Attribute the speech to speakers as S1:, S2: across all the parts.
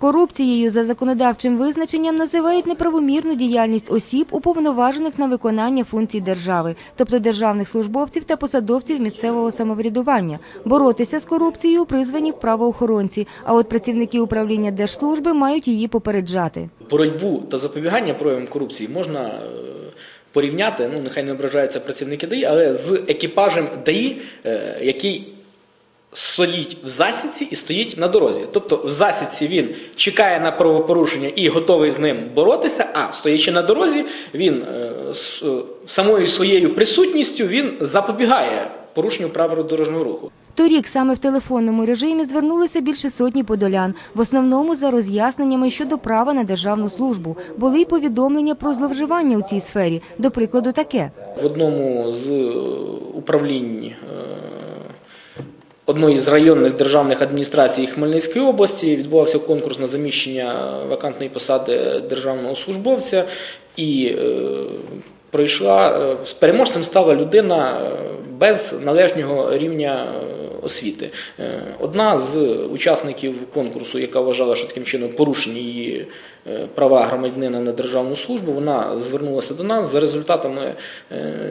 S1: Корупцією за законодавчим визначенням називають неправомірну діяльність осіб, уповноважених на виконання функцій держави, тобто державних службовців та посадовців місцевого самоврядування. Боротися з корупцією призвані правоохоронці, а от працівники управління держслужби мають її попереджати.
S2: боротьбу та запобігання проявам корупції можна е, порівняти, ну нехай не ображаються працівники ДАІ, але з екіпажем ДАІ, е, який стоїть в засідці і стоїть на дорозі. Тобто в засідці він чекає на правопорушення і готовий з ним боротися, а стоячи на дорозі, він е, е, самою своєю присутністю він запобігає порушенню правил дорожнього руху.
S1: Торік саме в телефонному режимі звернулися більше сотні подолян, в основному за роз'ясненнями щодо права на державну службу. Були й повідомлення про зловживання у цій сфері. До прикладу, таке.
S2: В одному з е, управлінь одної з районних державних адміністрацій Хмельницької області. Відбувався конкурс на заміщення вакантної посади державного службовця, і е, пройшла е, з переможцем стала людина е, без належного рівня е, освіти. Е, Одна з учасників конкурсу, яка вважала, що таким чином порушені її е, права громадянина на державну службу, вона звернулася до нас. За результатами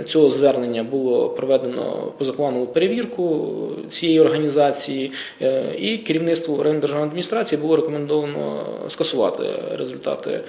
S2: цього звернення було проведено позапланову перевірку цієї організації, і керівництву районної державної адміністрації було рекомендовано скасувати результати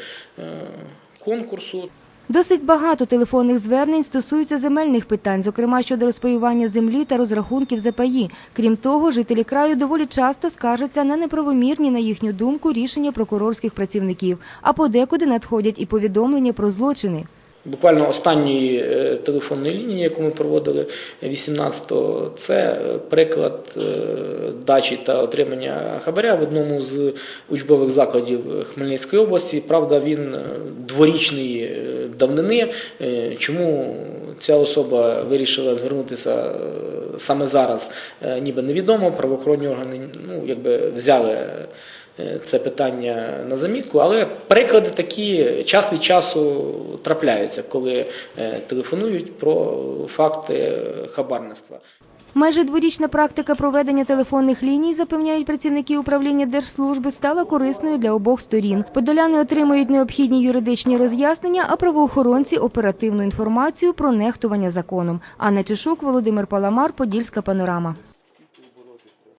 S2: конкурсу.
S1: Досить багато телефонних звернень стосуються земельних питань, зокрема щодо розпаювання землі та розрахунків за паї. Крім того, жителі краю доволі часто скаржаться на неправомірні, на їхню думку, рішення прокурорських працівників, а подекуди надходять і повідомлення про злочини.
S2: Буквально останньої е, телефонної лінії, яку ми проводили 18-го, це е, приклад е, дачі та отримання хабаря в одному з учбових закладів Хмельницької області. Правда, він дворічної е, давнини. Е, Чому ця особа вирішила звернутися е, саме зараз, е, ніби невідомо. Правоохоронні органи ну, якби взяли. це питання на замітку, але приклади такі час від часу трапляються, коли телефонують про факти хабарництва.
S1: Майже дворічна практика проведення телефонних ліній, запевняють працівники управління держслужби, стала корисною для обох сторін. Подоляни отримують необхідні юридичні роз'яснення, а правоохоронці оперативну інформацію про нехтування законом. Анна Чешук, Володимир Паламар, Подільська панорама.